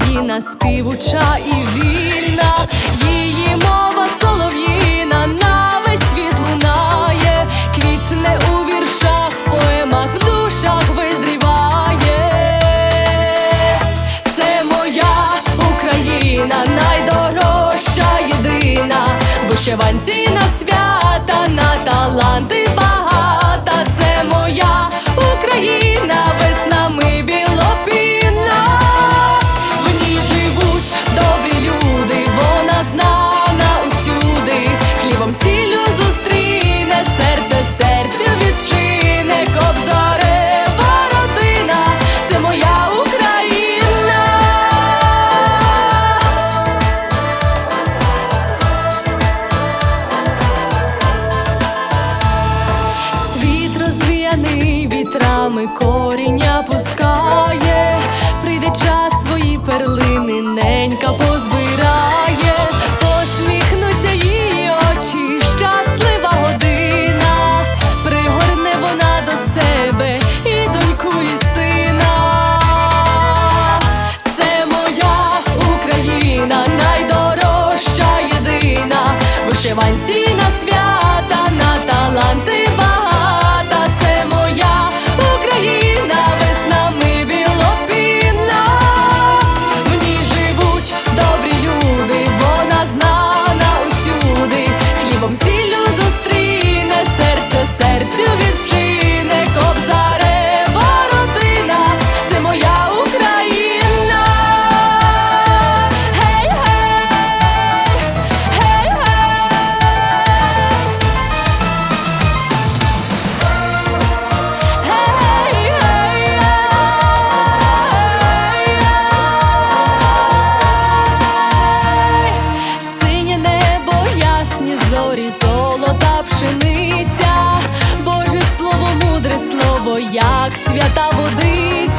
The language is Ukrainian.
квітуча і вільна, її мова солов'їна на весь світ лунає, квітне у віршах, в поемах, в душах визріває. Це моя Україна, найдорожча єдина, вишиванці на свята, на таланти багата. Це моя Україна, вітрами коріння пускає, прийде час свої перлини, ненька позбирає, посміхнуться її очі, щаслива година, пригорне вона до себе і доньку, і сина. Це моя Україна, найдорожча єдина, вишиванці золота пшениця, Боже слово, мудре слово, як свята води.